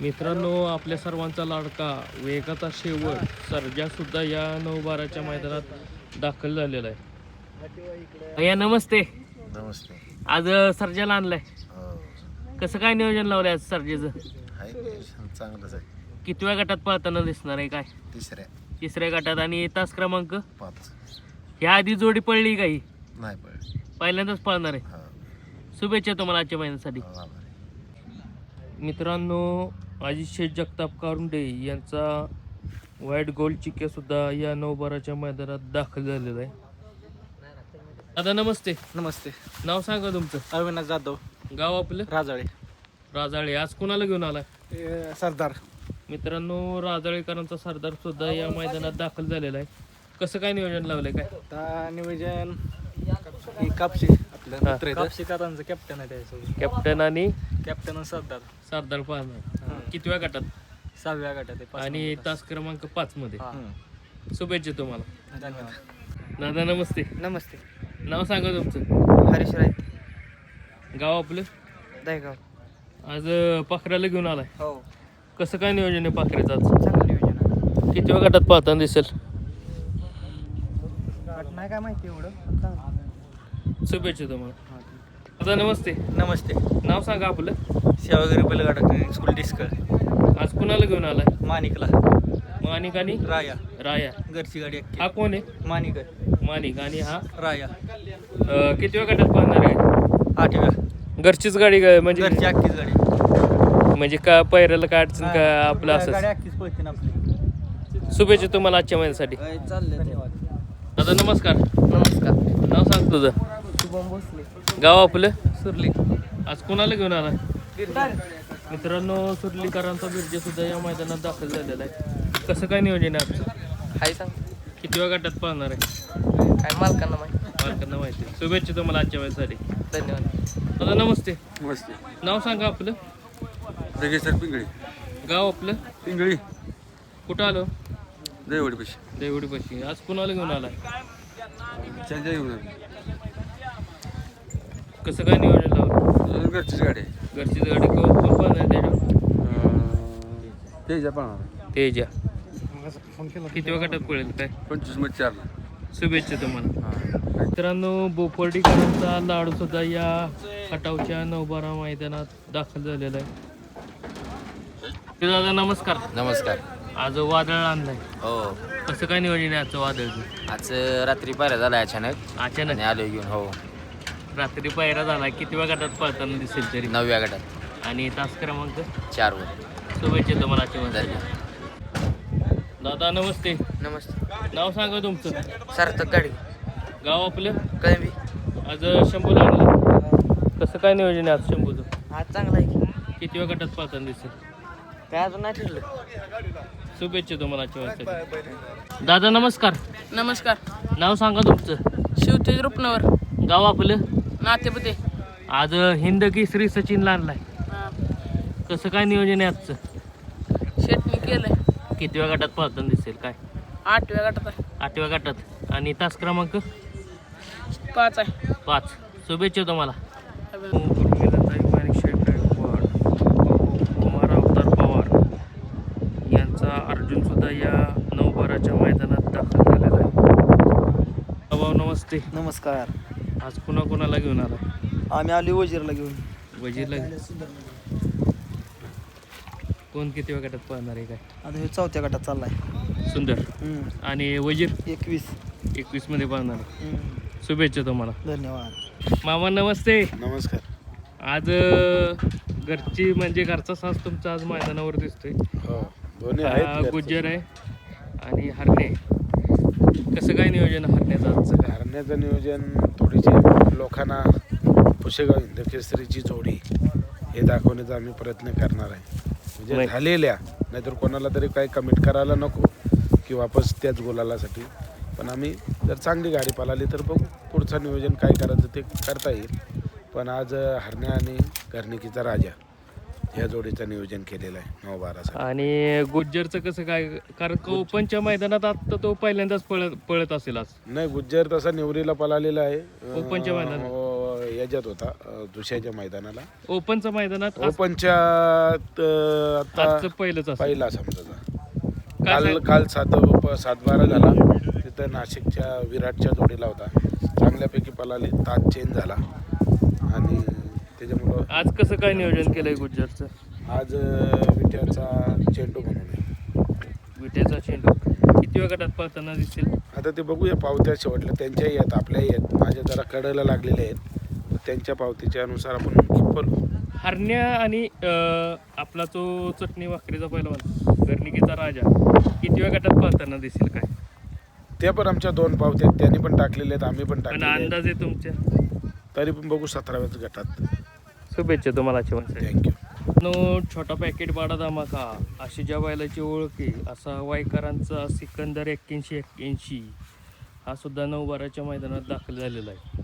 मित्रांनो आपल्या सर्वांचा लाडका वेगाचा शेवट सर्जा सुद्धा या नवबाराच्या मैदानात दाखल झालेला आहे. या नमस्ते. नमस्ते. आज सर्जाला आणलाय. हो. कसं काय नियोजन लावलंय आज सर्जेचं? चांगलंच आहे. कितव्या गटात पळताना दिसणार आहे काय? तिसऱ्या. तिसऱ्या गटात आणि तास क्रमांक? पाच. ह्या आधी जोडी पडली काही? नाही पडले पहिल्यांदाच पळणार आहे. शुभेच्छा तुम्हाला आजच्या महिन्यासाठी. मित्रांनो अजित शेठ जगताप कारुंडे यांचा व्हाईट गोल्ड चिक्या सुद्धा या नवबाराच्या मैदानात दाखल झालेला आहे. दादा नमस्ते. नमस्ते. नाव सांगा तुमचं. अविनाश जाधव. गाव आपलं? राजाळे. राजाळे. आज कुणाला घेऊन आलाय? ए, सरदार. मित्रांनो राजाळेकरांचा सरदार सुद्धा या मैदानात दाखल झालेला आहे. कसं काय नियोजन लावलंय काय? आता नियोजन कापशी. आपलं हा. मित्र कापशीकरांचं कॅप्टन आहे त्याच्यासोबत कॅप्टन आणि? कॅप्टन आणि सरदार. सरदार पाहणार. कितव्या गटात? सहाव्या गटात आहे, पाच आणि तास क्रमांक पाच मध्ये. हा. शुभेच्छा तुम्हाला. धन्यवाद. दादा नमस्ते. नमस्ते. नाव सांगा तुमचं. हरीश राय. गाव आपलं? दहेगाव. आज अं, पाखराला घेऊन आलाय. हो. कसं काय नियोजन आहे पाखरेचं आज? चांगलं नियोजन किती वेळ गटात पाहताना दिसेल? नाही काय माहिती एवढं. शुभेच्छा तुम्हाला. दादा नमस्ते. नमस्ते. नाव सांगा आपलं. सेवागिरी बैलगाडा स्कूल डिस्कर आज कुणाला घेऊन आलाय? माणिकला. माणिक आणि? राया. राया. घरची गाडी हा कोण आहे? माणिक. माणिक आणि हा? राया. अं, किती वेळ गटात पाहणार आहे आठव्या घरचीच गाडी काय म्हणजे? घरची अख्खीच गाडी. म्हणजे का पैराला काय अडचण का आपलं गाडी असं अख्खीच पळते ना आपली. शुभेच्छा तुम्हाला आजच्या महिन्यासाठी चालले धन्यवाद दादा नमस्कार. नमस्कार. नाव सांग तुझं. शुभम भोसले गाव आपलं? सुरली. आज कुणाला घेऊन आलाय मित्रांनो सुरलीकरांचा बिर्जे सुद्धा या मैदानात दाखल झालेला आहे. कसं काय नियोजन आहे आजचं हाय सांग. किती वेळ गटात पाहणार आहे? काय मालकांना माहिती. मालकांना माहिती. आहे. शुभेच्छा तुम्हाला आजच्या वेळेसाठी. धन्यवाद. दादा नमस्ते. नमस्ते. नाव सांगा आपलं. जगेसर पिंगळी. गाव आपलं? पिंगळी. कुठं आलो? दहीवडी पैसे देवडी पशी. आज कुणाला घेऊन आलाय? त्यांच्या घेऊन कसं काय नियोजन लावलं घरचीच गाडी आहे. घरची गाडी कोण कोण पाहणार त्याच्यावर? अं, तेजा पण तेजा. किती वेळ गटात पडेल काय? पंचवीसमध्ये चारला शुभेच्छा तुम्हाला. हां. मित्रांनो बोपर्डीकरांचा लाडू सुद्धा या खटावच्या नवबारा मैदानात दाखल झालेला आहे. ते दादा नमस्कार. नमस्कार. आज वादळ आणलाय. हो. कसं काय नियोजन आहे आजचं वादळचं आज रात्री पायऱ्या झाला अचानक. अचानक? आणि आलो घेऊन हो. रात्री पायरा झाला किती वेळ गटात पळताना दिसेल तरी? नवव्या गटात. आणि तास क्रमांक? चारवर शुभेच्छा तुम्हाला आजच्या दादा नमस्ते. नमस्ते. नाव सांगा तुमचं. सार्थक गाडी गाव आपलं? कळंबी. आज शंभूला आणलं कसं काय नियोजन आहे आज शंभूचं? आज चांगला आहे की. किती वेळ गटात पळताना दिसेल? काय अजून नाही ठरलं. शुभेच्छा तुम्हाला आजच्या दादा नमस्कार. नमस्कार. नाव सांगा तुमचं. शिवतेज रुपनवर. गाव आपलं? नातेपुते आज हिंद केसरी सचिनला आणलाय. कसं काय नियोजन आहे आजचं? शेटणी केलंय. किती वेळ गटात पळताना दिसेल काय? आठव्या गटात आहे. आठव्या गटात. आणि तास क्रमांक? पाच आहे. पाच. शुभेच्छा तुम्हाला. कुमार अवतार पवार यांचा अर्जुन सुद्धा या नवबाराच्या मैदानात दाखल झालेला आहे. भाऊ नमस्ते. नमस्कार. आज कुणा कुणाला घेऊन आला? आम्ही आलो वजीरला घेऊन. वजीरला कोण किती वेळ गटात पळणार आहे काय? आता हे चौथ्या गटात चाललाय. सुंदर. आणि वजीर? एकवीस. एकवीसमध्ये पळणार आहे. शुभेच्छा तुम्हाला. धन्यवाद. मामा नमस्ते. नमस्कार. आज अं, घरची म्हणजे घरचा सास तुमचा आज मैदानावर दिसतोय. हो. दोन्ही अं, आहेत गुज्जर आहे आणि हरणे कसं काय नियोजन हरण्याचं आजचं? काय हरण्याचं नियोजन थोडीशी लोकांना पुशेगाव हिंदकेसरीची जोडी हे दाखवण्याचा आम्ही प्रयत्न करणार आहे. म्हणजे. झालेल्या नाहीतर कोणाला तरी काही कमिट करायला नको की वापस त्याच गोलालासाठी. पण आम्ही जर चांगली गाडी पळाली तर बघू पुढचं नियोजन काय करायचं ते करता येईल. पण आज हरण्या आणि घरणिकीचा राजा. ह्या जोडीचं नियोजन केलेलं आहे नऊ बारासाठी आणि गुज्जरचं कसं काय कारण का ओपनच्या मैदानात आता तो पहिल्यांदाच पळत पळत असेल आज. नाही गुज्जर तसा निवरीला पळालेला आहे. अं, ओपनच्या मैदानात? अं, याच्यात होता अ, दुसऱ्याच्या मैदानाला. ओपनच्या मैदानात आज- ओपनच्या आता आजचं पहिलंच पहिला समजा. काल काल सात प- सातबारा झाला. तिथं नाशिकच्या विराटच्या जोडीला होता. चांगल्यापैकी पलाली तास चेंज झाला. आणि त्याच्यामुळं आज कसं काय नियोजन केलंय गुज्जरचं? आज अ, विट्याचा चेंडू आहे. विट्याचा चेंडू. किती वेळ गटात पळताना दिसेल आता ते बघूया पावत्या शेवटल्या त्यांच्याही आहेत आपल्याही आहेत. माझ्या जरा कडेला लागलेले आहेत. तर त्यांच्या पावतीच्या अनुसार आपण पळू हरण्या आणि आपला तो चटणी भाकरीचा पहिलवान गर्निकीचा राजा किती वेळ गटात पळताना दिसेल काय? ते पण आमच्या दोन पावत्या आहेत. त्यांनी पण टाकलेले आहेत आम्ही पण आहेत. अंदाज आहे तुमच्या? तरी पण बघू सतराव्याच गटात. शुभेच्छा तुम्हाला थँक्यू नो छोटा पॅकेट बाडा धमाका. अशी ज्या बैलाची ओळख आहे असा वायकरांचा सिकंदर एक्क्याऐंशी एक्क्याऐंशी हा सुद्धा नऊ बाराच्या मैदानात दाखल झालेला आहे.